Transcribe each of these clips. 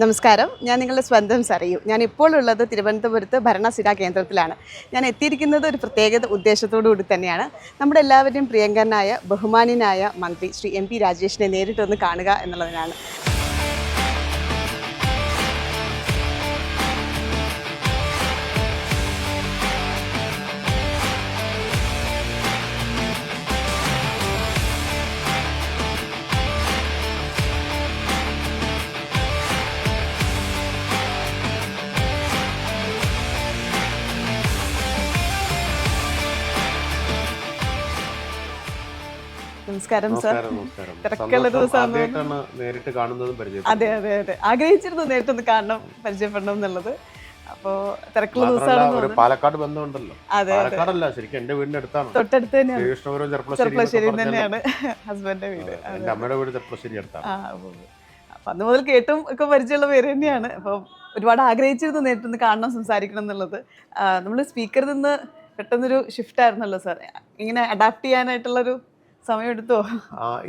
നമസ്കാരം. ഞാൻ നിങ്ങളുടെ സ്വന്തം സറിയു. ഞാൻ ഇപ്പോൾ ഉള്ളത് തിരുവനന്തപുരത്ത് ഭരണസിരാ കേന്ദ്രത്തിലാണ്. ഞാൻ എത്തിയിരിക്കുന്നത് ഒരു പ്രത്യേകത ഉദ്ദേശത്തോടു കൂടി തന്നെയാണ്. നമ്മുടെ എല്ലാവരുടെയും പ്രിയങ്കരനായ ബഹുമാനിനായ മന്ത്രി ശ്രീ എം പി രാജേഷിനെ നേരിട്ടൊന്ന് കാണുക എന്നുള്ളതിനാണ്. നമസ്കാരം സർ. തിരക്കുള്ള. ദിവസമാണ്. നേരിട്ട് കാണുന്നതും അതെ അതെ അതെ. ആഗ്രഹിച്ചിരുന്നു നേരിട്ടൊന്ന് കാണണം പരിചയപ്പെടണം എന്നുള്ളത്. അപ്പോ തിരക്കുള്ള ദിവസമാണ് പാലക്കാട് ബന്ധമുണ്ടല്ലോ. അതെ. പാലക്കാടല്ല ശരിക്കും എന്റെ വീടിന്റെ അടുത്താണ്. തൊട്ടടുത്ത് തന്നെയാണ്. ചെറുപ്പശ്ശേരി തന്നെയാണ് ഹസ്ബൻഡിന്റെ വീട്. എന്റെ അമ്മയുടെ വീട് ചെറുപ്പശ്ശേരി അടുത്താണ്. അപ്പൊ അന്ന് മുതൽ കേട്ടും ഒക്കെ പരിചയമുള്ള പേര് തന്നെയാണ്. അപ്പോൾ ഒരുപാട് ആഗ്രഹിച്ചിരുന്നു നേരിട്ടൊന്ന് കാണണം സംസാരിക്കണം എന്നുള്ളത്. നമ്മൾ സ്പീക്കറിൽ നിന്ന് പെട്ടെന്നൊരു ഷിഫ്റ്റ് ആയിരുന്നല്ലോ സാർ. ഇങ്ങനെ അഡാപ്റ്റ് ചെയ്യാനായിട്ടുള്ളൊരു സമയം എടുത്തോ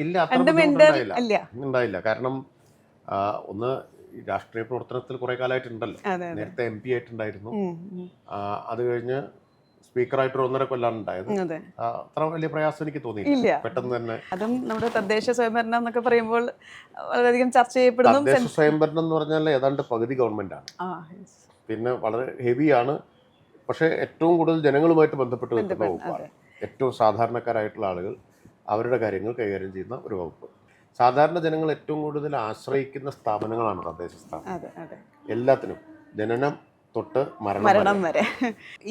ഇല്ല ഉണ്ടായില്ല. കാരണം ഒന്ന് രാഷ്ട്രീയ പ്രവർത്തനത്തിൽ കുറെ കാലമായിട്ടുണ്ടല്ലോ. നേരത്തെ എം പി ആയിട്ടുണ്ടായിരുന്നു. അത് കഴിഞ്ഞ് സ്പീക്കറായിട്ട് ഒന്നര കൊല്ലാണ് ഉണ്ടായത്. അത്ര വലിയ പ്രയാസം എനിക്ക് തോന്നിയില്ല പെട്ടെന്ന് തന്നെ അതും നമ്മുടെ തദ്ദേശ സ്വയംഭരണം എന്നൊക്കെ പറയുമ്പോൾ വളരെയധികം ചർച്ച ചെയ്യപ്പെടുന്നു. തദ്ദേശ സ്വയംഭരണം എന്ന് പറഞ്ഞാൽ ഏതാണ്ട് പകുതി ഗവൺമെന്റ് ആണ്. പിന്നെ വളരെ ഹെവിയാണ് പക്ഷേ ഏറ്റവും കൂടുതൽ ജനങ്ങളുമായിട്ട് ബന്ധപ്പെട്ട് നിൽക്കുന്ന ബന്ധപ്പെട്ട്, വകുപ്പാണ്. ഏറ്റവും സാധാരണക്കാരായിട്ടുള്ള ആളുകൾ. അവരുടെ കാര്യങ്ങൾ കൈകാര്യം ചെയ്യുന്ന ഒരു വകുപ്പ്. സാധാരണ ജനങ്ങൾ ഏറ്റവും കൂടുതൽ ആശ്രയിക്കുന്ന സ്ഥാപനങ്ങളാണ് തദ്ദേശ സ്ഥാപനം. എല്ലാത്തിനും. ജനനം തൊട്ട് മരണം വരെ.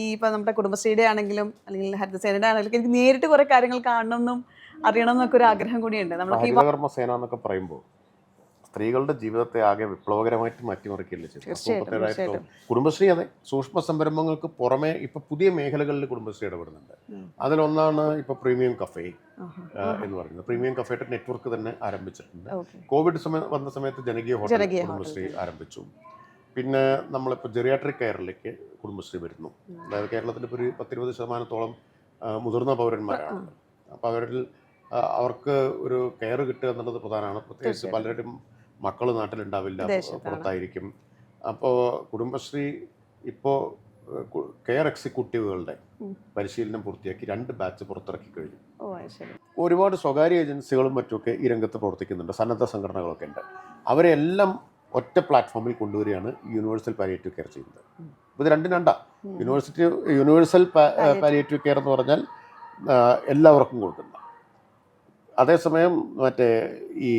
ഈ ഇപ്പൊ നമ്മുടെ കുടുംബശ്രീയുടെ ആണെങ്കിലും അല്ലെങ്കിൽ ഹരിതസേനയുടെ ആണെങ്കിലും എനിക്ക് നേരിട്ട് കുറെ കാര്യങ്ങൾ കാണണമെന്നും അറിയണമെന്നൊക്കെ ഒരു ആഗ്രഹം കൂടിയുണ്ട്. നമ്മൾ ഹരിതകർമ്മ സേന എന്നൊക്കെ പറയുമ്പോൾ സ്ത്രീകളുടെ ജീവിതത്തെ ആകെ വിപ്ലവകരമായിട്ട് മാറ്റിമറിക്കില്ല തീർച്ചയായിട്ടും. കുടുംബശ്രീ അതെ സൂക്ഷ്മ സംരംഭങ്ങൾക്ക് പുറമെ ഇപ്പൊ പുതിയ മേഖലകളിൽ കുടുംബശ്രീ ഇടപെടുന്നുണ്ട്. അതിലൊന്നാണ് ഇപ്പൊ പ്രീമിയം കഫേ എന്ന് പറയുന്നത്. പ്രീമിയം കഫേയുടെ നെറ്റ്വർക്ക് തന്നെ ആരംഭിച്ചിട്ടുണ്ട്. കോവിഡ് സമയം വന്ന സമയത്ത് ജനകീയ ഹോട്ടൽ കുടുംബശ്രീ ആരംഭിച്ചു. പിന്നെ നമ്മളിപ്പോൾ ജെറിയാട്രിക് കെയറിലേക്ക് കുടുംബശ്രീ വരുന്നു. അതായത് കേരളത്തിൽ ഇപ്പോൾ ഒരു പത്തിരുപത് ശതമാനത്തോളം മുതിർന്ന പൗരന്മാരാണ്. അപ്പോൾ അവരിൽ അവർക്ക് ഒരു കെയർ കിട്ടുക എന്നുള്ളത് പ്രധാനമാണ്. പ്രത്യേകിച്ച് പലരുടെയും പലരും മക്കൾ നാട്ടിലുണ്ടാവില്ല. പുറത്തായിരിക്കും. അപ്പോൾ കുടുംബശ്രീ ഇപ്പോൾ കെയർ എക്സിക്യൂട്ടീവുകളുടെ പരിശീലനം പൂർത്തിയാക്കി രണ്ട് ബാച്ച് പുറത്തിറക്കി കഴിഞ്ഞു. ഒരുപാട് സ്വകാര്യ ഏജൻസികളും മറ്റുമൊക്കെ ഈ രംഗത്ത് പ്രവർത്തിക്കുന്നുണ്ട്. സന്നദ്ധ സംഘടനകളൊക്കെ ഉണ്ട്. അവരെല്ലാം ഒറ്റ പ്ലാറ്റ്ഫോമിൽ കൊണ്ടുവരികയാണ് യൂണിവേഴ്സൽ പാലിയേറ്റീവ് കെയർ ചെയ്യുന്നത്. ഇത് രണ്ടും രണ്ടാ. University universal palliative. കെയർ എന്ന് പറഞ്ഞാൽ എല്ലാവർക്കും കൊടുക്കുന്ന. അതേസമയം മറ്റേ ഈ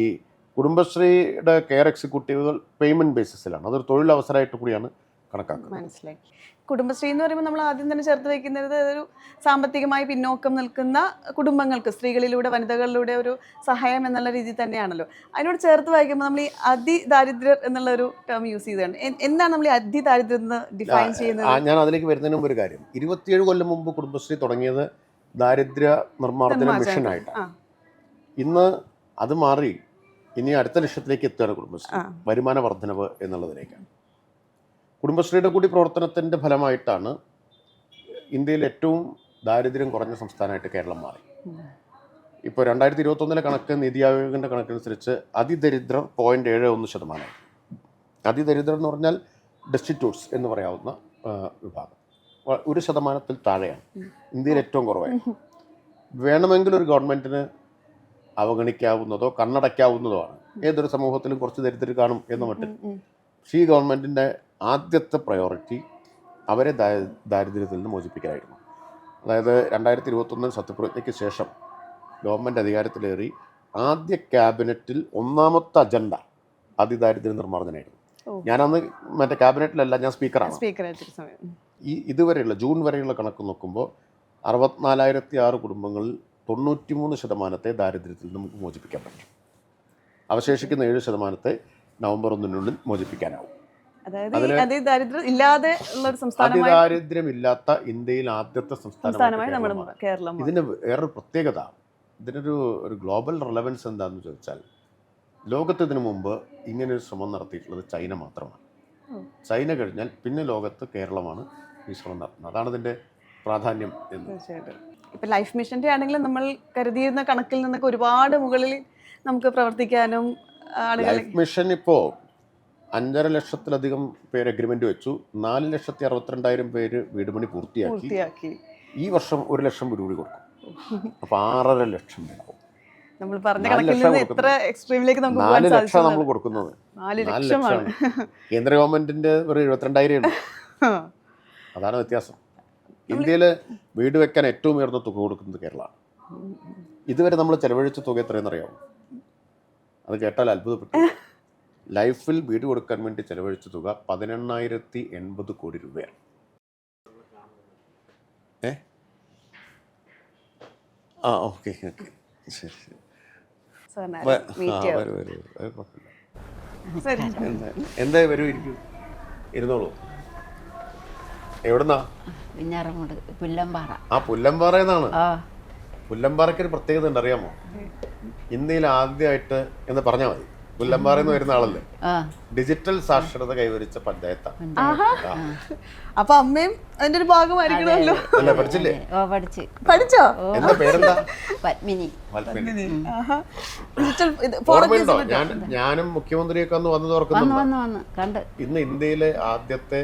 കുടുംബശ്രീയുടെ കെയർ എക്സിക്യൂട്ടീവുകൾ പേയ്മെന്റ് ബേസിസിലാണ്. അതൊരു തൊഴിലവസരമായിട്ട് കൂടിയാണ് കണക്കാക്കുന്നത്. മനസ്സിലായി. കുടുംബശ്രീ എന്ന് പറയുമ്പോൾ നമ്മൾ ആദ്യം തന്നെ ചേർത്ത് വെക്കുന്നത് ഒരു സാമ്പത്തികമായി പിന്നോക്കം നിൽക്കുന്ന കുടുംബങ്ങൾക്ക് സ്ത്രീകളിലൂടെ വനിതകളിലൂടെ ഒരു സഹായം എന്നുള്ള രീതി തന്നെയാണല്ലോ. അതിനോട് ചേർത്ത് വായിക്കുമ്പോൾ നമ്മൾ ഈ അതിദാരിദ്ര്യർ എന്നുള്ള ഒരു ടേം യൂസ് ചെയ്തതാണ് എന്താണ് നമ്മൾ ഈ അതിദാരിദ്ര്യം എന്ന് ഡിഫൈൻ ചെയ്യുന്നത്? ഞാൻ അതിലേക്ക് വരുന്നതിന് മുമ്പ് ഒരു കാര്യം. ഇരുപത്തിയേഴ് കൊല്ലം മുമ്പ് കുടുംബശ്രീ തുടങ്ങിയത് ദാരിദ്ര്യ നിർമ്മാർജന മിഷനായിട്ടാണ്. ഇന്ന് അത് മാറി ഇനി അടുത്ത ലക്ഷ്യത്തിലേക്ക് എത്തുകയാണ് കുടുംബശ്രീ. വരുമാന വർധനവ് എന്നുള്ളതിലേക്കാണ് കുടുംബശ്രീയുടെ കൂടി പ്രവർത്തനത്തിന്റെ ഫലമായിട്ടാണ് ഇന്ത്യയിൽ ഏറ്റവും ദാരിദ്ര്യം കുറഞ്ഞ സംസ്ഥാനമായിട്ട് കേരളം മാറി. ഇപ്പോൾ രണ്ടായിരത്തി ഇരുപത്തൊന്നിലെ കണക്ക് നീതി ആയോഗിന്റെ കണക്കനുസരിച്ച് അതിദരിദ്രം പോയിന്റ് ഏഴ് ഒന്ന് ശതമാനമായി അതിദരിദ്രം എന്ന് പറഞ്ഞാൽ ഡെസ്റ്റിറ്റ്യൂട്ട്സ് എന്ന് പറയാവുന്ന വിഭാഗം. ഒരു ശതമാനത്തിൽ താഴെയാണ്. ഇന്ത്യയിൽ ഏറ്റവും കുറവായി. വേണമെങ്കിൽ ഒരു ഗവൺമെന്റിന് അവഗണിക്കാവുന്നതോ കണ്ണടയ്ക്കാവുന്നതോ ആണ് ഏതൊരു സമൂഹത്തിലും കുറച്ച് ദരിദ്രർ കാണും എന്ന് ഉം. പക്ഷേ ഈ ഗവൺമെന്റിന്റെ ആദ്യത്തെ പ്രയോറിറ്റി അവരെ ദാരിദ്ര്യത്തിൽ നിന്ന് മോചിപ്പിക്കാനായിരുന്നു അതായത് രണ്ടായിരത്തി ഇരുപത്തൊന്നിൽ സത്യപ്രതിജ്ഞയ്ക്ക് ശേഷം ഗവൺമെന്റ് അധികാരത്തിലേറി ആദ്യ ക്യാബിനറ്റിൽ ഒന്നാമത്തെ അജണ്ട അതിദാരിദ്ര്യ നിർമ്മാർജനമായിരുന്നു ഓ. ഞാനന്ന് മറ്റേ ക്യാബിനറ്റിലല്ല ഞാൻ സ്പീക്കറാണ്. ഈ ഇതുവരെയുള്ള ജൂൺ വരെയുള്ള കണക്ക് നോക്കുമ്പോൾ അറുപത്തിനാലായിരത്തി ആറ് കുടുംബങ്ങളിൽ തൊണ്ണൂറ്റിമൂന്ന് ശതമാനത്തെ ദാരിദ്ര്യത്തിൽ നിന്ന് നമുക്ക് മോചിപ്പിക്കാൻ പറ്റും. അവശേഷിക്കുന്ന ഏഴ് ശതമാനത്തെ നവംബർ ഒന്നിനുള്ളിൽ മോചിപ്പിക്കാനാവും. അതായത് അതിൽ ഈ- അത് ഈ ദാരിദ്ര്യം ഇല്ലാതെ ഉള്ള ഒരു സംസ്ഥാനമായി അതിദാരിദ്ര്യമില്ലാത്ത ഇന്ത്യയിൽ ആദ്യത്തെ സംസ്ഥാനമായി. ഇതിന് വേറൊരു പ്രത്യേകത ഇതിനൊരു ഒരു ഗ്ലോബൽ റിലവൻസ് എന്താണെന്ന് ചോദിച്ചാൽ ലോകത്ത് ഇതിനു മുമ്പ് ഇങ്ങനെ ഒരു ശ്രമം നടത്തിയിട്ടുള്ളത് ചൈന മാത്രമാണ്. ചൈന കഴിഞ്ഞാൽ പിന്നെ ലോകത്ത് കേരളമാണ് ഈ ശ്രമം നടത്തുന്നത്. അതാണ് ഇതിന്റെ പ്രാധാന്യം എന്ന്. ഇപ്പൊ ലൈഫ് മിഷന്റെ ആണെങ്കിൽ നമ്മൾ കരുതിയിരുന്ന കണക്കിൽ നിന്നൊക്കെ ഒരുപാട് മുകളിൽ നമുക്ക് പ്രവർത്തിക്കാനും ലൈഫ് മിഷൻ ഇപ്പോൾ അഞ്ചര ലക്ഷത്തിലധികം പേര് അഗ്രിമെന്റ് വെച്ചു. നാല് ലക്ഷത്തി അറുപത്തിരണ്ടായിരം പേര് വീട് പണി പൂർത്തിയാക്കി. പൂർത്തിയാക്കി. ഈ വർഷം ഒരു ലക്ഷം വീട് കൂടി കൊടുക്കും. അപ്പൊ ആറര ലക്ഷം വീടാവും നമ്മൾ പറഞ്ഞ നാല് കണക്കിൽ ലക്ഷം നിന്ന് എത്ര എക്സ്ട്രീമിലേക്ക് നമുക്ക് പോകാൻ നാല് ലക്ഷം നമ്മൾ സാധിച്ചു കൊടുക്കുന്നത്. നാല് നാല് ലക്ഷമാണ്. ലക്ഷമാണ് കേന്ദ്ര ഗവൺമെന്റിന്റെ ഒരു എഴുപത്തിരണ്ടായിരം ഉണ്ട് അതാണ് വ്യത്യാസം. ഇന്ത്യയിൽ വീട് വെക്കാൻ ഏറ്റവും ഉയർന്ന തുക കൊടുക്കുന്നത് കേരളമാണ്. ഇതുവരെ നമ്മൾ ചെലവഴിച്ച തുക എത്രയെന്ന് അറിയാമോ അത് കേട്ടാൽ അത്ഭുതപ്പെട്ടു. ലൈഫിൽ വീട് കൊടുക്കാൻ വേണ്ടി ചെലവഴിച്ച തുക പതിനെണ്ണായിരത്തി എൺപത് കോടി രൂപയാണ്. ഏ? ആ ഓക്കെ ഓക്കെ. ശരി ശരി. ചെയ്യാം. വരൂ, എന്താ വരൂ? ഇരിക്കൂ. ഇരുന്നോളൂ. എവിടുന്നാ? വിഞ്ഞാറമൂട് പുല്ലമ്പാറ. ആ പുല്ലമ്പാറയെന്നാണ് ആ. പുല്ലമ്പാറയ്ക്ക് ഒരു പ്രത്യേകത ഉണ്ട് അറിയാമോ? ഇന്ത്യയിൽ ആദ്യമായിട്ട് എന്ന് പറഞ്ഞാൽ മതി. പുല്ലമ്പാറ എന്ന് വരുന്ന ആളല്ലേ? ഡിജിറ്റൽ സാക്ഷരത കൈവരിച്ച പഞ്ചായത്താണ് അപ്പൊ അമ്മയും അതിന്റെ ഒരു ഭാഗമായിരിക്കണമല്ലോ. അല്ല പഠിച്ചില്ലേ? ഓ പഠിച്ച്. പഠിച്ചോ? എന്താ പേരെന്താ? പത്മിനി. ഇത് ഓർമ്മയുണ്ടോ? ഞാൻ ഞാനും മുഖ്യമന്ത്രിയൊക്കെ അന്ന് വന്നു വന്ന് തുറക്കുന്നു ഇന്ന് ഇന്ത്യയിലെ ആദ്യത്തെ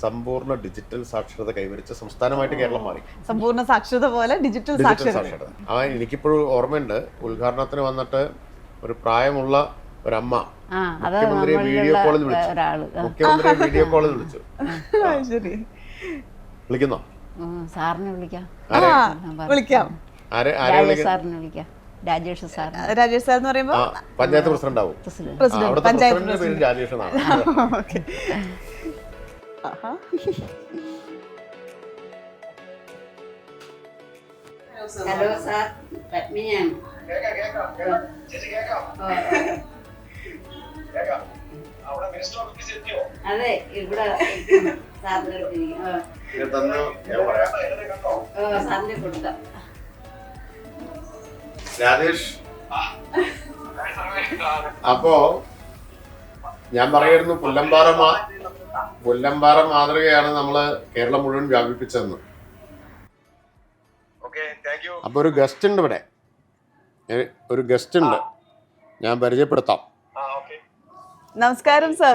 സമ്പൂർണ ഡിജിറ്റൽ സാക്ഷരത കൈവരിച്ച സംസ്ഥാനമായിട്ട് കേരളം മാറി. സമ്പൂർണ സാക്ഷരത പോലെ ഡിജിറ്റൽ സാക്ഷരത. ആ എനിക്കിപ്പോഴും ഓർമ്മയുണ്ട് ഉദ്ഘാടനത്തിന് വന്നിട്ട് ഒരു പ്രായമുള്ള ഒരമ്മ മുഖ്യമന്ത്രിയെ വീഡിയോ കോളിൽ വിളിച്ചു. മുഖ്യമന്ത്രിയെ വീഡിയോ കോളിൽ വിളിച്ചു. ശരി. വിളിക്കുന്നോ? സാറിനെ വിളിക്കാം. ഞാൻ വിളിക്കാം. ആരെ ആരെ രാജേഷ് വിളിക്കാം സാറിനെ വിളിക്കാം. രാജേഷ് സാറിന് രാജേഷ് സാർ എന്ന് പറയുമ്പോൾ പഞ്ചായത്ത് പ്രസിഡന്റ്. ആവും പ്രസിഡന്റ് പഞ്ചായത്ത് രാജേഷ് ആഹാ ഹലോ സാർ പത്മിനിയാണ് അതെ ഇവിടെ സാറിന്റെ സാറിന്റെ കൊടുക്കാം. രാജേഷ് അപ്പോ ഞാൻ പറയായിരുന്നു പുല്ലമ്പാറ പുല്ലമ്പാറ മാതൃകയാണ് നമ്മൾ കേരളം മുഴുവൻ വ്യാപിപ്പിച്ചതെന്ന്. അപ്പൊ ഒരു ഗസ്റ്റ് ഉണ്ട് ഇവിടെ. ഒരു ഗസ്റ്റ് ഉണ്ട്. ഞാൻ പരിചയപ്പെടുത്താം. നമസ്കാരം സാർ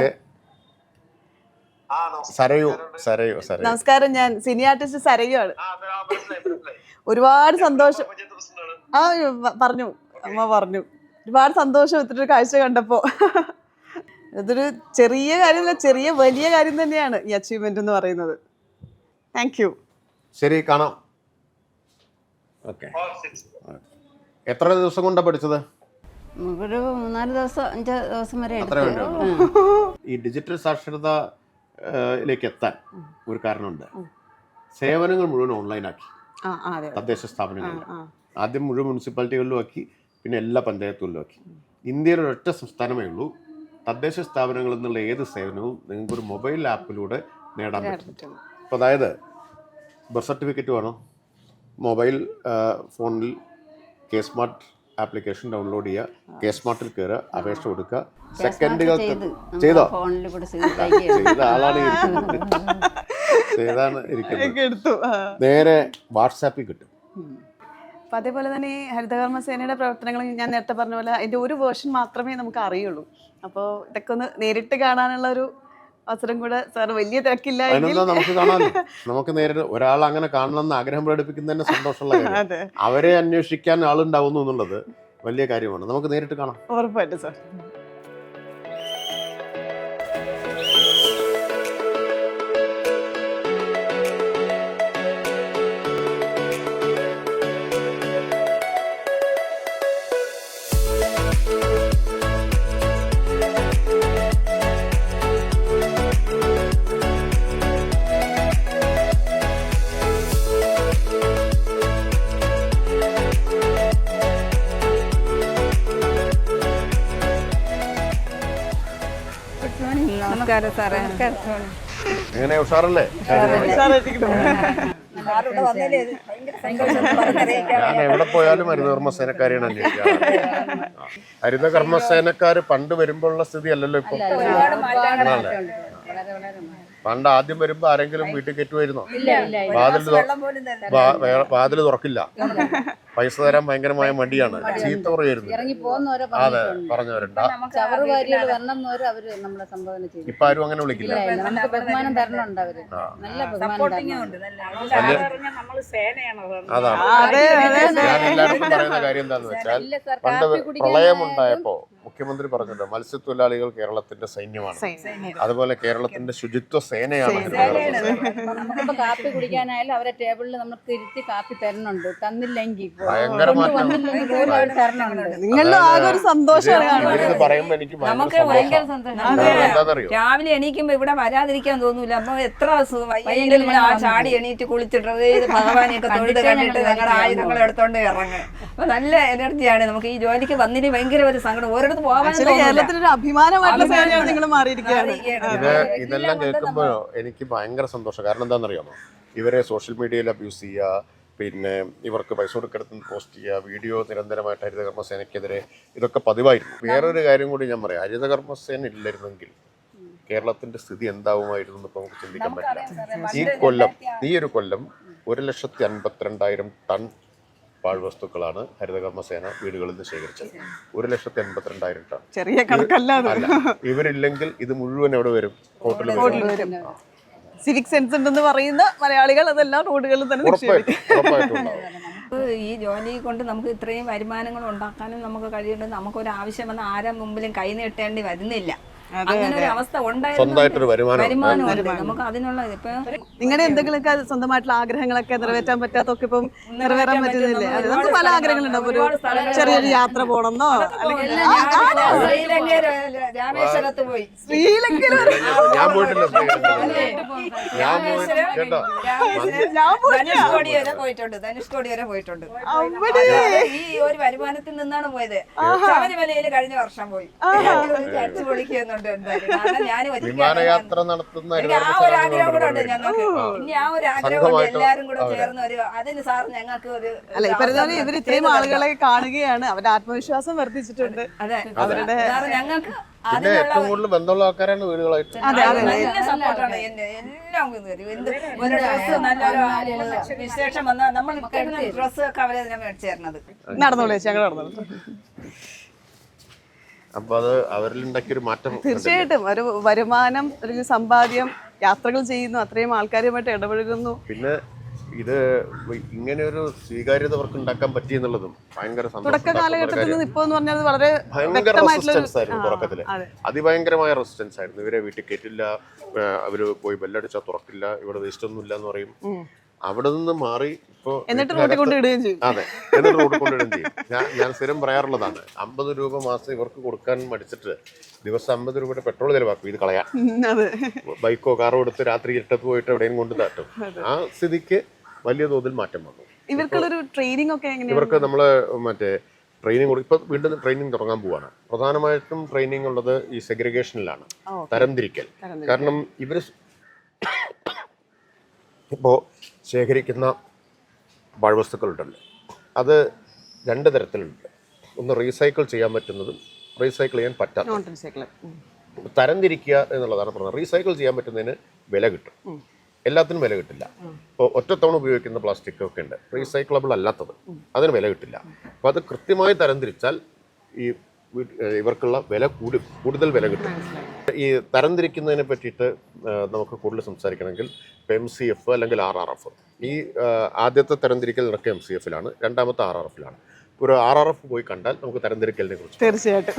സരയു സരയു സരയു. നമസ്കാരം ഞാൻ സിനി ആർട്ടിസ്റ്റ് സരയുമാണ് ഒരുപാട് സന്തോഷം. ആ പറഞ്ഞു. അമ്മ പറഞ്ഞു. ഒരുപാട് സന്തോഷം ഒത്തിരി കാഴ്ച കണ്ടപ്പോ. ഇതൊരു ചെറിയ കാര്യമല്ല ചെറിയ വലിയ കാര്യം തന്നെയാണ് ഈ അച്ചീവ്മെന്റ് എന്ന് പറയുന്നത്. താങ്ക് യു ശരി കാണാം. ഓക്കെ എത്ര ദിവസം കൊണ്ടാണ് പഠിച്ചത്? ഒരു മൂന്നാൽ ദിവസം അഞ്ച് ദിവസം വരെ അത്രേ എടുത്തു. ഈ ഡിജിറ്റൽ സാക്ഷരതയിലേക്ക് എത്താൻ ഒരു കാരണമുണ്ട്. സേവനങ്ങൾ മുഴുവൻ ഓൺലൈനാക്കി ആ ആ അതെ തദ്ദേശ സ്ഥാപനങ്ങളിൽ ആ ആദ്യം മുഴുവൻ മുനിസിപ്പാലിറ്റികളിലും ആക്കി പിന്നെ എല്ലാ പഞ്ചായത്തുകളിലും ആക്കി. ഇന്ത്യയിൽ ഒരൊറ്റ സംസ്ഥാനമേ ഉള്ളൂ. തദ്ദേശ സ്ഥാപനങ്ങളിൽ നിന്നുള്ള ഏത് സേവനവും നിങ്ങൾക്ക് ഒരു മൊബൈൽ ആപ്പിലൂടെ നേടാൻ പറ്റും. അപ്പോൾ അതായത് ബർത്ത് സർട്ടിഫിക്കറ്റ് വേണോ? മൊബൈൽ ഫോണിൽ കെ സ്മാർട്ട് ആപ്ലിക്കേഷൻ ഡൗൺലോഡ് ചെയ്യുക കെ സ്മാർട്ടിൽ കയറുക അപേക്ഷ കൊടുക്കുക സെക്കൻഡുകൾ ചെയ്ത് ചെയ്തോ? ആളാണ് ഇരിക്കുന്നത്. ചെയ്താണ് ഇരിക്കുന്നത്. നേരെ വാട്സാപ്പിൽ കിട്ടും. അപ്പം അതേപോലെ തന്നെ ഈ ഹരിതകർമ്മ സേനയുടെ പ്രവർത്തനങ്ങൾ ഞാൻ നേരത്തെ പറഞ്ഞ പോലെ അതിന്റെ ഒരു വേർഷൻ മാത്രമേ നമുക്ക് അറിയുള്ളൂ. അപ്പോൾ ഇതൊക്കെ ഒന്ന് നേരിട്ട് കാണാനുള്ള ഒരു അവസരം കൂടെ സാർ വലിയ തിരക്കില്ല നമുക്ക് കാണാൻ നമുക്ക് നേരിട്ട് ഒരാൾ അങ്ങനെ കാണണമെന്ന് ആഗ്രഹം പ്രകടിപ്പിക്കുന്നതന്നെ സന്തോഷമുള്ള കാര്യം. അവരെ അന്വേഷിക്കാൻ ആളുണ്ടാവുന്നു എന്നുള്ളത് വലിയ കാര്യമാണ്. നമുക്ക് നേരിട്ട് കാണാം. ഉറപ്പായിട്ടും സാർ നമസ്കാരം സാറേ. എങ്ങനെ ഉഷാറല്ലേ? ഞാൻ എവിടെ പോയാലും ഹരിത കർമ്മസേനക്കാരെയാണ് അന്വേഷിക്കുക ഹരിത കർമ്മസേനക്കാര് പണ്ട് വരുമ്പോഴുള്ള സ്ഥിതി അല്ലല്ലോ ഇപ്പൊ? പണ്ട് ആദ്യം വരുമ്പോ ആരെങ്കിലും വീട്ടിൽ കയറ്റുമായിരുന്നോ? വാതിൽ വാതിൽ തുറക്കില്ല. പൈസ തരാൻ ഭയങ്കരമായ മടിയാണ്. ചീത്ത പറയുമായിരുന്നു. പോകുന്നവരെ അതെ പറഞ്ഞവരുണ്ട്. ഇപ്പൊ ആരും അങ്ങനെ വിളിക്കില്ല. അതാണ്. അതെ അതെ ഞാൻ എല്ലാവർക്കും പറയുന്ന കാര്യം എന്താന്ന് വെച്ചാൽ പണ്ട് പ്രളയമുണ്ടായപ്പോ പ്രളയം ഉണ്ടായപ്പോ മുഖ്യമന്ത്രി പറഞ്ഞല്ലോ മത്സ്യത്തൊഴിലാളികൾ കേരളത്തിന്റെ സൈന്യമാണ്. അതുപോലെ കേരളത്തിന്റെ ശുചിത്വ സേനയാണ് നമുക്കിപ്പോ കാപ്പി കുടിക്കാനായാലും അവരെ ടേബിളിൽ നമുക്ക് ഇരുത്തി കാപ്പി തരണുണ്ട് തന്നില്ലെങ്കിൽ നമുക്ക് ഭയങ്കര സന്തോഷം. രാവിലെ എണീക്കുമ്പോ ഇവിടെ വരാതിരിക്കാൻ തോന്നൂല. അപ്പൊ എത്ര വയ്യെങ്കിലും ആ ചാടി എണീറ്റ് കുളിച്ചിട്ടത് ഇത് ഭഗവാനെയൊക്കെ തൊഴുത് കണ്ടിട്ട് ഞങ്ങളുടെ ആയുധങ്ങൾ എടുത്തോണ്ട് ഇറങ്ങും. അപ്പൊ നല്ല എനർജിയാണ് നമുക്ക് ഈ ജോലിക്ക് വന്നിട്ട് ഭയങ്കര ഒരു സങ്കടം. ഒരിടത്ത് പോകാൻ അഭിമാനമായിട്ടുള്ള സേനയാണ് നിങ്ങൾ മാറിയിരിക്കുകയാണ്. ഇത് ഇതെല്ലാം കേൾക്കുമ്പോഴോ എനിക്ക് ഭയങ്കര സന്തോഷം. കാരണം എന്താണെന്നറിയാമോ? ഇവരെ സോഷ്യൽ മീഡിയയിൽ അബ്യൂസ് ചെയ്യുക പിന്നെ ഇവർക്ക് പൈസ കൊടുക്കെടുത്ത് പോസ്റ്റ് ചെയ്യുക വീഡിയോ നിരന്തരമായിട്ട് ഹരിതകർമ്മസേനയ്ക്കെതിരെ ഇതൊക്കെ പതിവായിരുന്നു. വേറൊരു കാര്യം കൂടി ഞാൻ പറയാം. ഹരിതകർമ്മസേന ഇല്ലായിരുന്നെങ്കിൽ കേരളത്തിന്റെ സ്ഥിതി എന്താവുമായിരുന്നു എന്ന് ഇപ്പൊ നമുക്ക് ചിന്തിക്കാൻ പറ്റില്ല. ഈ കൊല്ലം ഈ ഒരു കൊല്ലം ഒരു ലക്ഷത്തി അൻപത്തിരണ്ടായിരം ടൺ പാഴ്വസ്തുക്കളാണ് ഹരിതകർമ്മസേന വീടുകളിൽ നിന്ന് ശേഖരിച്ചത്. ഒരു ലക്ഷത്തി എൺപത്തിരണ്ടായിരം ടൺ. ചെറിയ ഇവരില്ലെങ്കിൽ ഇത് മുഴുവൻ എവിടെ വരും? ഹോട്ടലിൽ വരും. സിവിക് സെൻസ് ഉണ്ടെന്ന് പറയുന്ന മലയാളികൾ അതെല്ലാം റോഡുകളിൽ തന്നെ. ഈ ജോലി കൊണ്ട് നമുക്ക് ഇത്രയും വരുമാനങ്ങൾ ഉണ്ടാക്കാനും നമുക്ക് കഴിയുന്നുണ്ട് നമുക്കൊരു ആവശ്യം വന്ന ആരും മുമ്പിലും കൈ നീട്ടേണ്ടി വരുന്നില്ല. അങ്ങനെ ഒരു അവസ്ഥ ഉണ്ടായിരുന്നു സ്വന്തമായിട്ടൊരു വരുമാനം. നമുക്ക് അതിനുള്ള ഇപ്പൊ നിങ്ങളുടെ എന്തെങ്കിലുമൊക്കെ സ്വന്തമായിട്ടുള്ള ആഗ്രഹങ്ങളൊക്കെ നിറവേറ്റാൻ പറ്റാത്തൊക്കെ ഇപ്പം നിറവേറാൻ പറ്റുന്നില്ലേ? നമുക്ക് പല ആഗ്രഹങ്ങളുണ്ടാവും ഒരു ചെറിയൊരു യാത്ര പോണെന്നോ രാമേശ്വരത്ത് പോയി. ശ്രീലങ്കയിൽ ഞാൻ പോയിട്ടില്ല ഞാൻ കേട്ടോ. ധനുഷ്കോടി വരെ പോയിട്ടുണ്ട്. ധനുഷ്കോടി വരെ പോയിട്ടുണ്ട്. അവിടെ. ഈ ഒരു വരുമാനത്തിൽ നിന്നാണ് പോയത്. ശബരിമലയിൽ കഴിഞ്ഞ വർഷം പോയി. അടിച്ചു എന്തായാലും. ഞാൻ വിമാനയാത്ര നടത്തുന്ന ആ ഒരു ആഗ്രഹം കൂടെ ഉണ്ട് ഞങ്ങൾക്ക്. ഇനി ആ ഒരു ആഗ്രഹം കൊണ്ട് എല്ലാരും കൂടെ ചേർന്ന് ഒരു അതിന് സാർ ഞങ്ങൾക്ക് ഒരു അല്ല ഇവർ ഇത്രയും ആളുകളെ കാണുകയാണ്. അവരുടെ ആത്മവിശ്വാസം വർദ്ധിച്ചിട്ടുണ്ട്. അതെ. അവരുടെ സാർ ഞങ്ങൾക്ക് പിന്നെ അതിനുള്ള ഏറ്റവും കൂടുതൽ ബന്ധമുള്ള ആൾക്കാരാണ് വീടുകളായിട്ട്. നടന്നോളൂ ചേച്ചി ഞങ്ങൾ നടന്നോളൂ. അപ്പൊ അത് അവരിൽ ഉണ്ടാക്കിയൊരു മാറ്റം തീർച്ചയായിട്ടും. ഒരു വരുമാനം അല്ലെങ്കിൽ സമ്പാദ്യം യാത്രകൾ ചെയ്യുന്നു. അത്രയും ആൾക്കാരുമായിട്ട് ഇടപഴകുന്നു. പിന്നെ ഇത് ഇങ്ങനെ ഒരു സ്വീകാര്യത അവർക്ക് ഉണ്ടാക്കാൻ പറ്റി എന്നുള്ളതും ഭയങ്കര തുടക്ക കാലഘട്ടത്തിൽ നിന്ന് ഇപ്പോ എന്ന് പറഞ്ഞാൽ വളരെ ഭയങ്കര റെസിസ്റ്റൻസ് ആയിരുന്നു തുടക്കത്തിൽ. അതെ. അതിഭയങ്കരമായ റെസിസ്റ്റൻസ് ആയിരുന്നു. ഇവരെ വീട്ടിൽ കയറ്റില്ല. അവർ പോയി ബെല്ലടിച്ചാൽ തുറക്കില്ല. ഇവിടെ വേസ്റ്റ് ഒന്നും ഇല്ല എന്ന് പറയും. അവിടെ നിന്ന് മാറി ഇപ്പോ എന്നിട്ട് ചെയ്യും. അതെ എന്നിട്ട് റോഡിൽ കൊണ്ടിടുകയും ചെയ്യും. ഞാൻ ഞാൻ സ്ഥിരം പറയാറുള്ളതാണ് അമ്പത് രൂപ മാസം ഇവർക്ക് കൊടുക്കാൻ മടിച്ചിട്ട് ദിവസം അമ്പത് രൂപയുടെ പെട്രോൾ ചിലവാക്കും ഇത് കളയാം ബൈക്കോ കാറോ എടുത്ത് രാത്രി ഇട്ടത്ത് പോയിട്ട് എവിടെയും കൊണ്ട് താട്ടും. ആ സ്ഥിതിക്ക് വലിയ തോതിൽ മാറ്റം വന്നു. ഇവർക്കുള്ളൊരു ട്രെയിനിങ് ഒക്കെ ഇവർക്ക് നമ്മൾ മറ്റേ ട്രെയിനിങ് കൊടുക്കും ഇപ്പൊ വീണ്ടും ട്രെയിനിങ് തുടങ്ങാൻ പോവാണ്. പ്രധാനമായിട്ടും ട്രെയിനിങ് ഉള്ളത് ഈ സെഗ്രിഗേഷനിലാണ് തരംതിരിക്കൽ. കാരണം ഇവർ ഇപ്പോൾ ശേഖരിക്കുന്ന പാഴ്വസ്തുക്കളുണ്ടല്ലോ അത് രണ്ട് തരത്തിലുണ്ട്. ഒന്ന് റീസൈക്കിൾ ചെയ്യാൻ പറ്റുന്നതും റീസൈക്കിൾ ചെയ്യാൻ പറ്റാത്ത തരംതിരിക്കുക എന്നുള്ളതാണ് പറഞ്ഞത്. റീസൈക്കിൾ ചെയ്യാൻ പറ്റുന്നതിന് വില കിട്ടും. എല്ലാത്തിനും വില കിട്ടില്ല. ഇപ്പോൾ ഒറ്റത്തവണ ഉപയോഗിക്കുന്ന പ്ലാസ്റ്റിക് ഒക്കെ ഉണ്ട്. റീസൈക്കിളബിൾ അല്ലാത്തത്. അതിന് വില കിട്ടില്ല. അപ്പോൾ അത് കൃത്യമായി തരംതിരിച്ചാൽ ഈ ഇവർക്കുള്ള വില കൂടി കൂടുതൽ വില കിട്ടും. ഈ തരംതിരിക്കുന്നതിനെ പറ്റിയിട്ട് നമുക്ക് കൂടുതൽ സംസാരിക്കണമെങ്കിൽ എം സി എഫ് അല്ലെങ്കിൽ ആർ ആർ എഫ് ഈ ആദ്യത്തെ തരംതിരിക്കൽ നടക്കുക എം സി എഫിലാണ് രണ്ടാമത്തെ ആർ ആർ എഫിലാണ് ഒരു ആർ ആർ എഫ് പോയി കണ്ടാൽ നമുക്ക് തരംതിരിക്കലിനെ കുറിച്ച് തീർച്ചയായിട്ടും.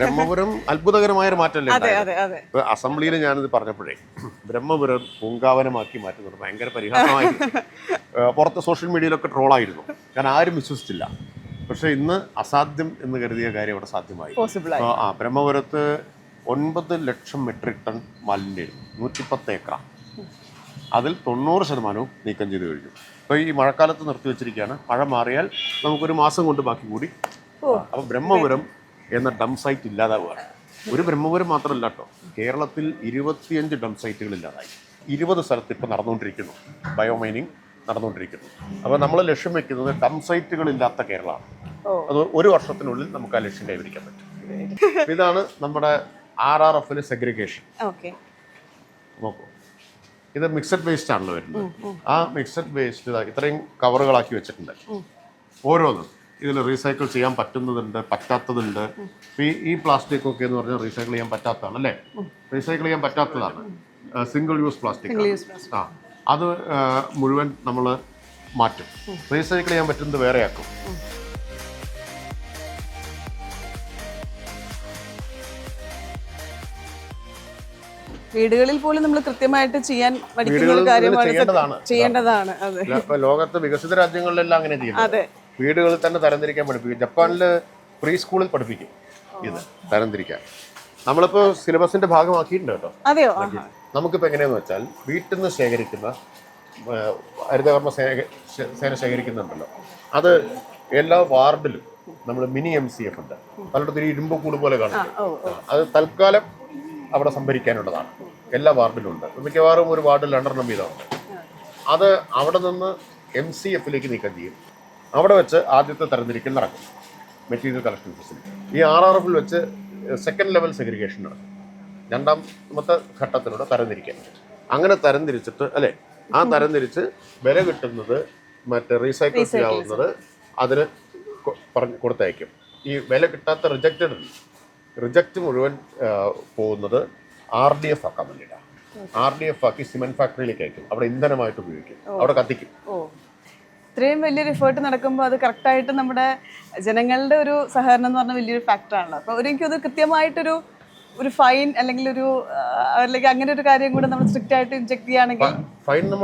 ബ്രഹ്മപുരം അത്ഭുതകരമായ ഒരു മാറ്റമല്ലേ ഉണ്ടായത്? അസംബ്ലിയിൽ ഞാനിത് പറഞ്ഞപ്പോഴേ ബ്രഹ്മപുരം പൂങ്കാവനമാക്കി മാറ്റുന്നത് ഭയങ്കര പരിഹാരമായി പുറത്ത് സോഷ്യൽ മീഡിയയിലൊക്കെ ട്രോളായിരുന്നു. കാരണം ആരും വിശ്വസിച്ചില്ല. പക്ഷെ ഇന്ന് അസാധ്യം എന്ന് കരുതിയ കാര്യം അവിടെ സാധ്യമായി. അപ്പോൾ ആ ബ്രഹ്മപുരത്ത് ഒൻപത് ലക്ഷം മെട്രിക് ടൺ മാലിന്യം നൂറ്റിപ്പത്ത് ഏക്കറ. അതിൽ തൊണ്ണൂറ് ശതമാനവും നീക്കം ചെയ്ത് കഴിഞ്ഞു. ഇപ്പോൾ ഈ മഴക്കാലത്ത് നിർത്തിവെച്ചിരിക്കുകയാണ്. മഴ മാറിയാൽ നമുക്കൊരു മാസം കൊണ്ട് ബാക്കി കൂടി. അപ്പോൾ ബ്രഹ്മപുരം എന്ന ഡം സൈറ്റ് ഇല്ലാതാവുകയാണ്. ഒരു ബ്രഹ്മപുരം മാത്രമല്ല കേട്ടോ. കേരളത്തിൽ ഇരുപത്തിയഞ്ച് ഡം സൈറ്റുകൾ ഇല്ലാതായി. ഇരുപത് സ്ഥലത്ത് ഇപ്പോൾ നടന്നുകൊണ്ടിരിക്കുന്നു. ബയോമൈനിങ് നടന്നുകൊണ്ടിരിക്കുന്നു. അപ്പോൾ നമ്മൾ ലക്ഷ്യം വെക്കുന്നത് ഡം സൈറ്റുകൾ ഇല്ലാത്ത കേരളമാണ്. അത് ഒരു വർഷത്തിനുള്ളിൽ നമുക്ക് ആ ലക്ഷ്യം കൈവരിക്കാൻ പറ്റും. ഇതാണ് നമ്മുടെ ആർ ആർ എഫിലെ സെഗ്രിഗേഷൻ നോക്കൂ. ഇത് മിക്സഡ് വേസ്റ്റ് ആണല്ലോ വരുന്നത്. ആ മിക്സഡ് വേസ്റ്റ് ഇത്രയും കവറുകളാക്കി വെച്ചിട്ടുണ്ട്. ഓരോന്നും. ഇതിൽ റീസൈക്കിൾ ചെയ്യാൻ പറ്റുന്നതുണ്ട് പറ്റാത്തതുണ്ട്. ഈ ഈ പ്ലാസ്റ്റിക് ഒക്കെ എന്ന് പറഞ്ഞാൽ റീസൈക്കിൾ ചെയ്യാൻ പറ്റാത്തതാണ് അല്ലേ? റീസൈക്കിൾ ചെയ്യാൻ പറ്റാത്തതാണ്. സിംഗിൾ യൂസ് പ്ലാസ്റ്റിക് ആ അത് മുഴുവൻ നമ്മൾ മാറ്റും. റീസൈക്കിൾ ചെയ്യാൻ പറ്റുന്നത് വേറെയാക്കും. വീടുകളിൽ പോലും നമ്മൾ കൃത്യമായിട്ട് ചെയ്യാൻ പഠിക്കുന്ന ഒരു കാര്യമാണ് ചെയ്യേണ്ടതാണ്. ലോകത്ത് വികസിത രാജ്യങ്ങളിലെല്ലാം അങ്ങനെ ചെയ്യുന്നത്. അതെ. വീടുകളിൽ തന്നെ തരംതിരിക്കാൻ പഠിപ്പിക്കും. ജപ്പാനിൽ പ്രീ സ്കൂളിൽ പഠിപ്പിക്കും ഇത് തരംതിരിക്കാൻ. നമ്മളിപ്പോ സിലബസിന്റെ ഭാഗമാക്കിയിട്ടുണ്ട് കേട്ടോ. അതെയോ? ആഹാ. നമുക്കിപ്പോൾ എങ്ങനെയാന്ന് വെച്ചാൽ വീട്ടിൽ നിന്ന് ശേഖരിക്കുന്ന ഹരിതകർമ്മ സേന ശേഖരിക്കുന്നുണ്ടല്ലോ. അത് എല്ലാ വാർഡിലും നമ്മൾ മിനി എം സി എഫ് ഉണ്ട്. പലയിടത്തും ഇരുമ്പ് കൂട് പോലെ കാണും. അത് തൽക്കാലം അവിടെ സംഭരിക്കാനുള്ളതാണ്. എല്ലാ വാർഡിലും ഉണ്ട്. മിക്കവാറും ഒരു വാർഡിൽ രണ്ടെണ്ണം വീതമുണ്ട് അത് അവിടെ നിന്ന് എം സി എഫിലേക്ക് നീക്കം ചെയ്യും. അവിടെ വെച്ച് ആദ്യത്തെ തരംതിരിക്കൽ നടക്കും. മെറ്റീരിയൽ കളക്ഷൻ ഫെസിലിറ്റി ഈ ആർ ആർ എഫിൽ വെച്ച് സെക്കൻഡ് ലെവൽ സെഗ്രിഗേഷൻ നടക്കും. രണ്ടാമത്തെ ഘട്ടത്തിലൂടെ തരംതിരിക്കാൻ അങ്ങനെ തരംതിരിച്ചിട്ട് അല്ലേ? ആ തരംതിരിച്ച് വില കിട്ടുന്നത് മറ്റേ റീസൈക്കിൾ ചെയ്യാവുന്നത് അതിന് പറഞ്ഞ് കൊടുത്തയക്കും. ഈ വില കിട്ടാത്ത റിജക്റ്റഡ് റിജക്റ്റ് മുഴുവൻ പോകുന്നത് ആർ ഡി എഫ് ആക്കാൻ വേണ്ടിയിട്ടാണ്. ആർ ഡി എഫ് ആക്കി സിമെന്റ് ഫാക്ടറിയിലേക്ക് അയക്കും. അവിടെ ഇന്ധനമായിട്ട് ഉപയോഗിക്കും. അവിടെ കത്തിക്കും. ഇത്രയും വലിയൊരു എഫേർട്ട് നടക്കുമ്പോൾ അത് കറക്റ്റായിട്ട് നമ്മുടെ ജനങ്ങളുടെ ഒരു സഹകരണം എന്ന് പറഞ്ഞ വലിയൊരു ഫാക്ടറാണല്ലോ അപ്പോൾ ഒരു എനിക്കത് കൃത്യമായിട്ടൊരു ഒരു ഫൈൻ അല്ലെങ്കിൽ ഒരു അല്ലെങ്കിൽ അങ്ങനെ ഒരു കാര്യം കൂടെ നമ്മൾ സ്ട്രിക്റ്റ് ആയിട്ട് ഇൻജെക്ട് ചെയ്യുകയാണെങ്കിൽ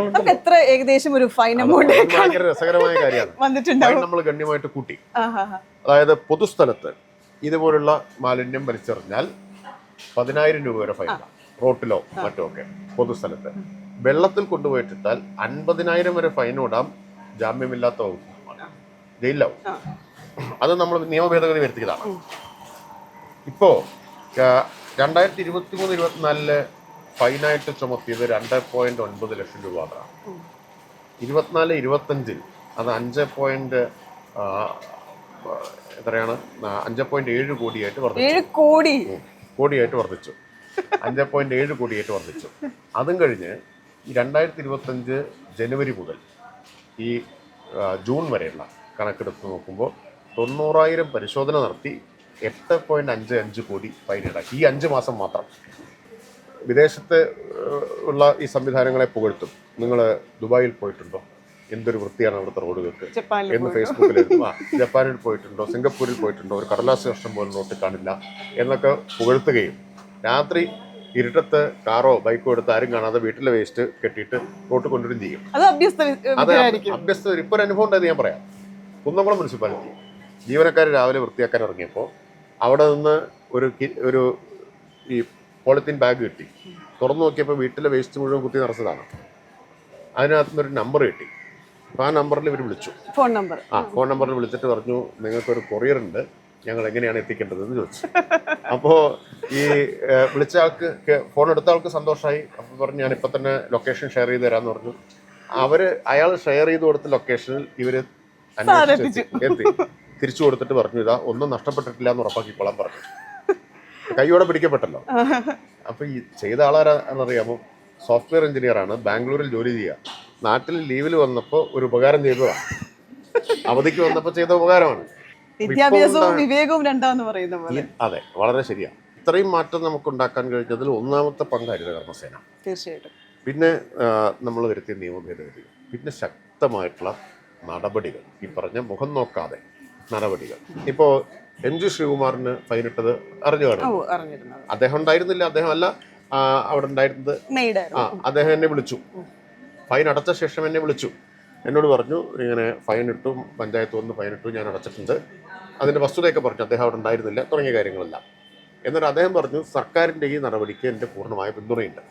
നമുക്ക് എത്ര ഏകദേശം ഒരു ഫൈൻ എമൗണ്ട് രസകരമായ കാര്യമാണ്. വന്നിട്ടുണ്ടാവും. നമ്മൾ ഗണ്യമായിട്ട് കൂട്ടി. അതായത് പൊതുസ്ഥലത്ത് ഇതുപോലുള്ള മാലിന്യം വലിച്ചെറിഞ്ഞാൽ പതിനായിരം രൂപ വരെ ഫൈൻ റോട്ടിലോ മറ്റോ ഒക്കെ പൊതുസ്ഥലത്ത്. വെള്ളത്തിൽ കൊണ്ടുപോയിട്ടിട്ടാൽ അൻപതിനായിരം വരെ ഫൈൻ ഇടാം. ജാമ്യമില്ലാത്ത വകുപ്പാണ് ജയിലിലാവും അത് നമ്മൾ നിയമഭേദഗതി വരുത്തിയതാണ്. ഇപ്പോ ആ, രണ്ടായിരത്തി ഇരുപത്തി മൂന്ന് ഇരുപത്തിനാലിൽ ഫൈനായിട്ട് ചുമത്തിയത് രണ്ട് പോയിന്റ് ഒൻപത് ലക്ഷം രൂപ മാത്രമാണ്. ഇരുപത്തിനാല് ഇരുപത്തഞ്ചിൽ അത് അഞ്ച് പോയിന്റ് എത്രയാണ്? അഞ്ച് പോയിന്റ് ഏഴ് കോടിയായിട്ട് വർദ്ധിച്ചു. കോടി? കോടിയായിട്ട് വർദ്ധിച്ചു. അഞ്ച് പോയിന്റ് ഏഴ് കോടിയായിട്ട് വർദ്ധിച്ചു. അതും കഴിഞ്ഞ് രണ്ടായിരത്തി ഇരുപത്തഞ്ച് ജനുവരി മുതൽ ഈ ജൂൺ വരെയുള്ള കണക്കെടുപ്പ് നോക്കുമ്പോൾ തൊണ്ണൂറായിരം പരിശോധന നടത്തി എട്ട് പോയിന്റ് അഞ്ച് അഞ്ച് കോടി ഫൈൻ ഈടാക്കി ഈ അഞ്ച് മാസം മാത്രം. വിദേശത്ത് ഉള്ള ഈ സംവിധാനങ്ങളെ പുകഴ്ത്തും. നിങ്ങൾ ദുബായിൽ പോയിട്ടുണ്ടോ? എന്തൊരു വൃത്തിയാണ് അവിടുത്തെ റോഡുകൾക്ക് എന്ന് ഫേസ്ബുക്കിൽ ആ ജപ്പാനിൽ പോയിട്ടുണ്ടോ? സിംഗപ്പൂരിൽ പോയിട്ടുണ്ടോ? ഒരു കടലാസ് കഷ്ടം പോലും നോട്ട് കാണില്ല എന്നൊക്കെ പുകഴ്ത്തുകയും രാത്രി ഇരുട്ടത്ത് കാറോ ബൈക്കോ എടുത്ത് ആരും കാണാതെ വീട്ടിലെ വേസ്റ്റ് കെട്ടിയിട്ട് റോട്ട് കൊണ്ടുവരും ചെയ്യും. അത് അഭ്യസ്ത അത് വിദ്യരായിരിക്കും അഭ്യസ്ത ഇപ്പൊ ഒരു അനുഭവം ഉണ്ടായത് ഞാൻ പറയാം. കുന്നംകുളം മുനിസിപ്പാലിറ്റി ജീവനക്കാർ രാവിലെ വൃത്തിയാക്കാൻ ഇറങ്ങിയപ്പോൾ അവിടെ നിന്ന് ഒരു ഒരു ഈ പോളിത്തീൻ ബാഗ് കിട്ടി. തുറന്നു നോക്കിയപ്പോൾ വീട്ടിലെ വേസ്റ്റ് മുഴുവൻ കുത്തി നിറച്ചതാണ്. അതിനകത്ത് നിന്ന് ഒരു നമ്പർ കിട്ടി. അപ്പോൾ ആ നമ്പറിൽ ഇവർ വിളിച്ചു. ഫോൺ നമ്പർ ആ ഫോൺ നമ്പറിൽ വിളിച്ചിട്ട് പറഞ്ഞു നിങ്ങൾക്കൊരു കൊറിയർ ഉണ്ട്. ഞങ്ങൾ എങ്ങനെയാണ് എത്തിക്കേണ്ടതെന്ന് ചോദിച്ചു. അപ്പോൾ ഈ വിളിച്ച ആൾക്ക് ഫോൺ എടുത്ത ആൾക്ക് സന്തോഷമായി അപ്പോൾ പറഞ്ഞു ഞാൻ ഇപ്പം തന്നെ ലൊക്കേഷൻ ഷെയർ ചെയ്ത് തരാമെന്ന് പറഞ്ഞു. അവർ അയാൾ ഷെയർ ചെയ്ത് കൊടുത്ത ലൊക്കേഷനിൽ ഇവർ അന്വേഷിച്ച് എത്തി. തിരിച്ചു കൊടുത്തിട്ട് പറഞ്ഞു ഇതാ ഒന്നും നഷ്ടപ്പെട്ടിട്ടില്ല എന്ന് ഉറപ്പാക്കിക്കോളാൻ പറഞ്ഞു. കൈയോടെ പിടിക്കപ്പെട്ടല്ലോ. അപ്പൊ ഈ ചെയ്ത ആളാരാണെന്നറിയാമോ സോഫ്റ്റ്വെയർ എഞ്ചിനീയർ ആണ് ബാംഗ്ലൂരിൽ ജോലി ചെയ്യുക നാട്ടിൽ ലീവിൽ വന്നപ്പോൾ ഒരു ഉപകാരം ചെയ്തതാണ് അവധിക്ക് വന്നപ്പോൾ ചെയ്ത ഉപകാരമാണ്. വിദ്യാഭ്യാസവും വിവേകവും രണ്ടാന്ന് പറയുന്ന പോലെ. അതെ വളരെ ശരിയാണ് ഇത്രയും മാറ്റം നമുക്ക് ഉണ്ടാക്കാൻ കഴിഞ്ഞതിൽ ഒന്നാമത്തെ പങ്ക് ഹരിത കർമ്മസേന. തീർച്ചയായിട്ടും. പിന്നെ നമ്മൾ വരുത്തിയ നിയമഭേദഗതി പിന്നെ ശക്തമായിട്ടുള്ള നടപടികൾ. ഈ പറഞ്ഞ മുഖം നോക്കാതെ നടപടികൾ. ഇപ്പോൾ എം ജി ശ്രീകുമാറിന് ഫൈനിട്ടത് അറിഞ്ഞു കാണും? അദ്ദേഹം ഉണ്ടായിരുന്നില്ല. അദ്ദേഹം അല്ല അവിടെ ഉണ്ടായിരുന്നത്. ആ അദ്ദേഹം എന്നെ വിളിച്ചു. ഫൈൻ അടച്ച ശേഷം എന്നെ വിളിച്ചു. എന്നോട് പറഞ്ഞു ഇങ്ങനെ ഫൈൻ ഇട്ടു പഞ്ചായത്ത് വന്ന് ഫൈൻ ഇട്ടു ഞാൻ അടച്ചിട്ടുണ്ട്. അതിന്റെ വസ്തുതയൊക്കെ പറഞ്ഞു അദ്ദേഹം അവിടെ ഉണ്ടായിരുന്നില്ല. തുടങ്ങിയ കാര്യങ്ങളെല്ലാം. എന്നിട്ട് അദ്ദേഹം പറഞ്ഞു സർക്കാരിന്റെ ഈ നടപടിക്ക് എന്റെ പൂർണമായ പിന്തുണയുണ്ട്.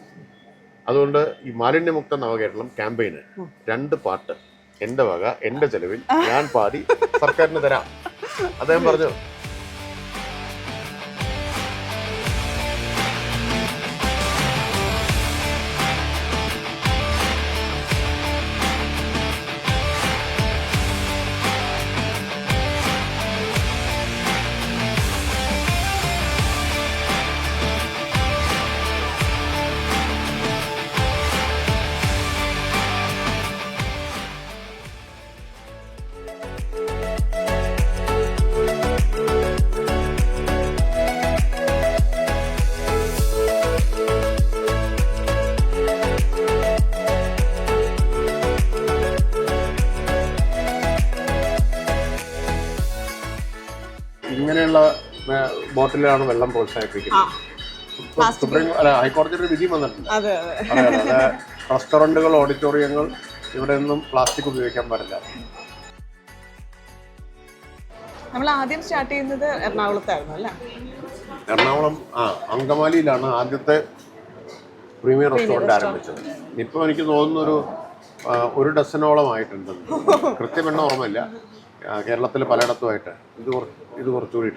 അതുകൊണ്ട് ഈ മാലിന്യമുക്ത നവകേരളം ക്യാമ്പയിന് രണ്ട് പാട്ട്. എന്റെ വക എന്റെ ചെലവിൽ ഞാൻ പാടി സർക്കാരിന് തരാം. അദ്ദേഹം പറഞ്ഞു ബോട്ടിലാണ് വെള്ളം പ്രോത്സാഹിപ്പിക്കുന്നത്. ഇപ്പൊ സുപ്രീം അല്ല ഹൈക്കോടതിയുടെ വിധി വന്നിട്ടുണ്ട്. റെസ്റ്റോറന്റുകൾ ഓഡിറ്റോറിയങ്ങൾ ഇവിടെ ഒന്നും പ്ലാസ്റ്റിക് ഉപയോഗിക്കാൻ പാടില്ല. നമ്മൾ ആദ്യം സ്റ്റാർട്ട് ചെയ്യുന്നത് എറണാകുളത്തായിരുന്നു അല്ലേ? എറണാകുളം ആ അങ്കമാലിയിലാണ് ആദ്യത്തെ പ്രീമിയർ റെസ്റ്റോറന്റ് ആരംഭിച്ചത്. ഇപ്പൊ എനിക്ക് തോന്നുന്ന ഒരു ഒരു ഡസനോളം ആയിട്ടുണ്ട്. കൃത്യമെണ്ണ ഓർമ്മയില്ല. കേരളത്തിൽ പലയിടത്തുമായിട്ട് ഇത് കുറച്ച് ഇത് കുറച്ചുകൂടി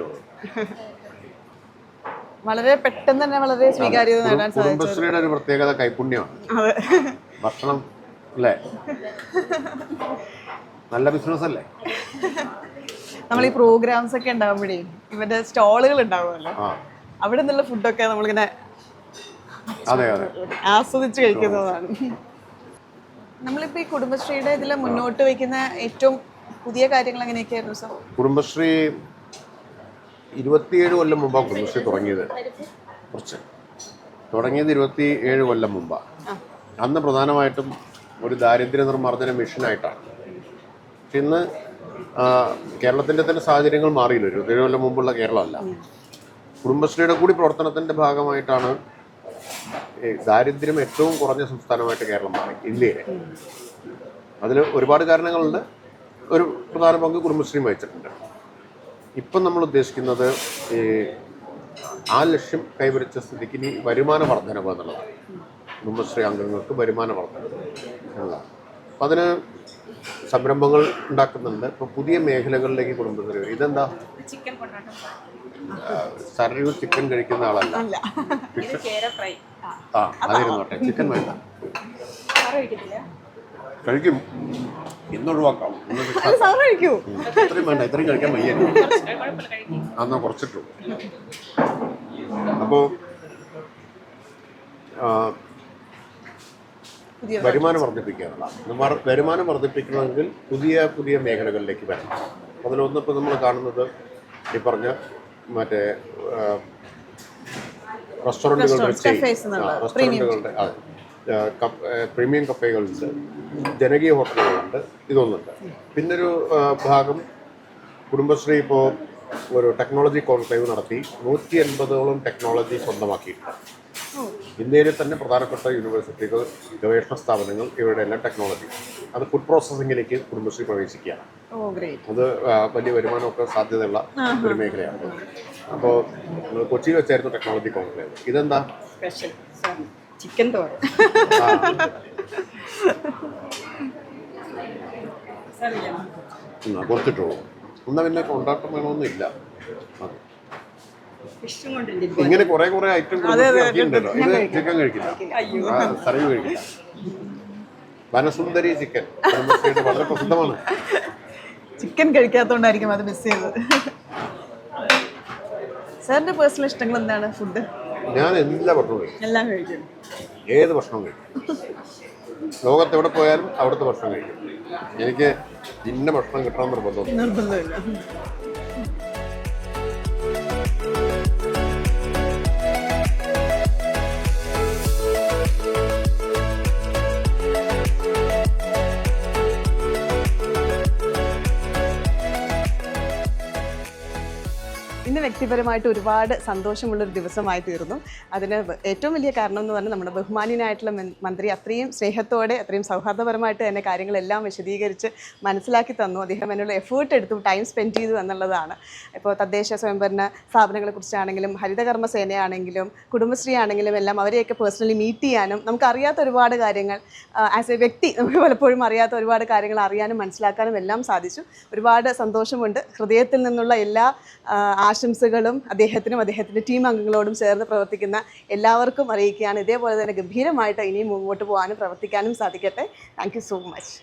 വളരെ പെട്ടെന്ന് തന്നെ വളരെ സ്വീകാര്യത നേടാൻ സാധിച്ചു കുടുംബശ്രീയുടെ ഒരു പ്രത്യേകത കൈപുണ്യമാണ് അതെ. ഭക്ഷണം അല്ലേ? നല്ല ബിസിനസ് അല്ലേ? നമ്മൾ ഈ പ്രോഗ്രാംസ് ഒക്കെ ഉണ്ടാകുമ്പോഴേ ഇവരുടെ സ്റ്റോളുകൾ ഉണ്ടാവുമല്ലോ. അവിടെ നിന്നുള്ള ഫുഡൊക്കെ നമ്മളിങ്ങനെ അതെ അതെ. ആസ്വദിച്ച് കഴിക്കുന്നതാണ്. നമ്മളിപ്പോ ഈ കുടുംബശ്രീയുടെ ഇതിൽ മുന്നോട്ട് വയ്ക്കുന്ന ഏറ്റവും പുതിയ കാര്യങ്ങൾ എങ്ങനെയൊക്കെയായിരുന്നു സർ? കുടുംബശ്രീ ഇരുപത്തിയേഴ് കൊല്ലം മുമ്പാണ് കുടുംബശ്രീ തുടങ്ങിയത്. കുറച്ച്. തുടങ്ങിയത് ഇരുപത്തി ഏഴ് കൊല്ലം മുമ്പാണ് അന്ന് പ്രധാനമായിട്ടും ഒരു ദാരിദ്ര്യ നിർമ്മാർജന മിഷനായിട്ടാണ്. പക്ഷെ ഇന്ന് കേരളത്തിന്റെ തന്നെ സാഹചര്യങ്ങൾ മാറിയില്ല. ഇരുപത്തിയേഴ് കൊല്ലം മുമ്പുള്ള കേരളമല്ല. കുടുംബശ്രീയുടെ കൂടി പ്രവർത്തനത്തിന്റെ ഭാഗമായിട്ടാണ് ദാരിദ്ര്യം ഏറ്റവും കുറഞ്ഞ സംസ്ഥാനമായിട്ട് കേരളം മാറി ഇന്ത്യയിലെ. അതിൽ ഒരുപാട് കാരണങ്ങളുണ്ട്. ഒരു പ്രധാന പങ്ക് കുടുംബശ്രീ വഹിച്ചിട്ടുണ്ട്. ഇപ്പം നമ്മൾ ഉദ്ദേശിക്കുന്നത് ഈ ആ ലക്ഷ്യം കൈവരിച്ച സ്ഥിതിക്ക് ഇനി വരുമാന വർധനവ് എന്നുള്ളത് കുടുംബശ്രീ അംഗങ്ങൾക്ക് വരുമാന വർധനവ് എന്നുള്ളതാണ്. അപ്പം അതിന് സംരംഭങ്ങൾ ഉണ്ടാക്കുന്നുണ്ട്. ഇപ്പോൾ പുതിയ മേഖലകളിലേക്ക് കുടുംബശ്രീ വരും ഇതെന്താ സരയു ചിക്കൻ കഴിക്കുന്ന ആളല്ല. ആ അതിരുന്നോട്ടെ. ചിക്കൻ വേണ്ട. കഴിക്കും. ഇന്നൊഴിവാക്കാം. ഇത്രയും വേണ്ട ഇത്രയും കഴിക്കാൻ വയ്യ. അന്നാ കുറച്ചിട്ടു. അപ്പോൾ വരുമാനം വർദ്ധിപ്പിക്കാനുള്ള. വർ- വരുമാനം വർദ്ധിപ്പിക്കണമെങ്കിൽ പുതിയ പുതിയ മേഖലകളിലേക്ക് വരണം. അതിലൊന്നിപ്പോ നമ്മൾ കാണുന്നത് ഈ പറഞ്ഞ മറ്റേ റെസ്റ്റോറന്റുകളുടെ റെസ്റ്റോറന്റുകളുടെ അതെ പ്രീമിയം കപ്പകളുണ്ട് ജനകീയ ഹോട്ടലുകളുണ്ട് ഇതൊന്നുണ്ട്. പിന്നൊരു ഒരു ഭാഗം കുടുംബശ്രീ ഇപ്പോൾ ഒരു ടെക്നോളജി കോൺക്ലേവ് നടത്തി നൂറ്റി എൺപതോളം ടെക്നോളജി സ്വന്തമാക്കിയിട്ടുണ്ട്. ഇന്ത്യയിലെ തന്നെ പ്രധാനപ്പെട്ട യൂണിവേഴ്സിറ്റികൾ ഗവേഷണ സ്ഥാപനങ്ങൾ ഇവരുടെ എല്ലാം ടെക്നോളജി. അത് ഫുഡ് പ്രോസസ്സിങ്ങിലേക്ക് കുടുംബശ്രീ പ്രവേശിക്കുകയാണ്. അത് വലിയ വരുമാനമൊക്കെ സാധ്യതയുള്ള ഒരു മേഖലയാണ്. അപ്പോൾ കൊച്ചിയിൽ വെച്ചായിരുന്നു ടെക്നോളജി കോൺക്ലേവ്. ഇതെന്താ? Special chicken thoran. പിന്നെ കൊണ്ടാട്ടം വേണമെന്നില്ല. കൊണ്ട് ഇങ്ങനെ കുറെ കുറെ ഐറ്റം ഉണ്ടല്ലോ ഇത് ചിക്കൻ കഴിക്കില്ല. ആ, സരയു കഴിക്കില്ല. വനസുന്ദരി ചിക്കൻ. വളരെ പ്രസിദ്ധമാണ്. ചിക്കൻ കഴിക്കാത്തോണ്ടായിരിക്കും അത് മിസ് ചെയ്തത്. സാറിന്റെ പേഴ്സണൽ ഇഷ്ടങ്ങൾ എന്താണ് ഫുഡ് ഞാൻ എല്ലാ ഭക്ഷണവും കഴിക്കും. എല്ലാം കഴിക്കും. ഏത് ഭക്ഷണവും കഴിക്കും. ലോകത്ത് എവിടെ പോയാലും അവിടുത്തെ ഭക്ഷണം കഴിക്കും. എനിക്ക് ഇന്ന ഭക്ഷണം കിട്ടണം നിർബന്ധം നിർബന്ധമില്ല. ഇന്ന് വ്യക്തിപരമായിട്ട് ഒരുപാട് സന്തോഷമുള്ളൊരു ദിവസമായി തീർന്നു. അതിന് ഏറ്റവും വലിയ കാരണം എന്ന് പറഞ്ഞാൽ നമ്മുടെ ബഹുമാന്യനായിട്ടുള്ള മന്ത്രി അത്രയും സ്നേഹത്തോടെ അത്രയും സൗഹാർദ്ദപരമായിട്ട് തന്നെ കാര്യങ്ങളെല്ലാം വിശദീകരിച്ച് മനസ്സിലാക്കി തന്നു. അദ്ദേഹം എന്നുള്ള എഫേർട്ട് എടുത്തു ടൈം സ്പെൻഡ് ചെയ്തു എന്നുള്ളതാണ്. ഇപ്പോൾ തദ്ദേശ സ്വയംഭരണ സ്ഥാപനങ്ങളെക്കുറിച്ചാണെങ്കിലും ഹരിതകർമ്മ സേനയാണെങ്കിലും കുടുംബശ്രീ ആണെങ്കിലും എല്ലാം അവരെയൊക്കെ പേഴ്സണലി മീറ്റ് ചെയ്യാനും നമുക്കറിയാത്ത ഒരുപാട് കാര്യങ്ങൾ ആസ് എ വ്യക്തി നമുക്ക് പലപ്പോഴും അറിയാത്ത ഒരുപാട് കാര്യങ്ങൾ അറിയാനും മനസ്സിലാക്കാനും എല്ലാം സാധിച്ചു. ഒരുപാട് സന്തോഷമുണ്ട്. ഹൃദയത്തിൽ നിന്നുള്ള എല്ലാ ആ, ആശംസകളും അദ്ദേഹത്തിനും അദ്ദേഹത്തിന്റെ ടീം അംഗങ്ങളോടും ചേർന്ന് പ്രവർത്തിക്കുന്ന എല്ലാവർക്കും അറിയിക്കുകയാണ്. ഇതേപോലെ തന്നെ ഗംഭീരമായിട്ട് ഇനിയും മുമ്പോട്ട് പോകാനും പ്രവർത്തിക്കാനും സാധിക്കട്ടെ. Thank so much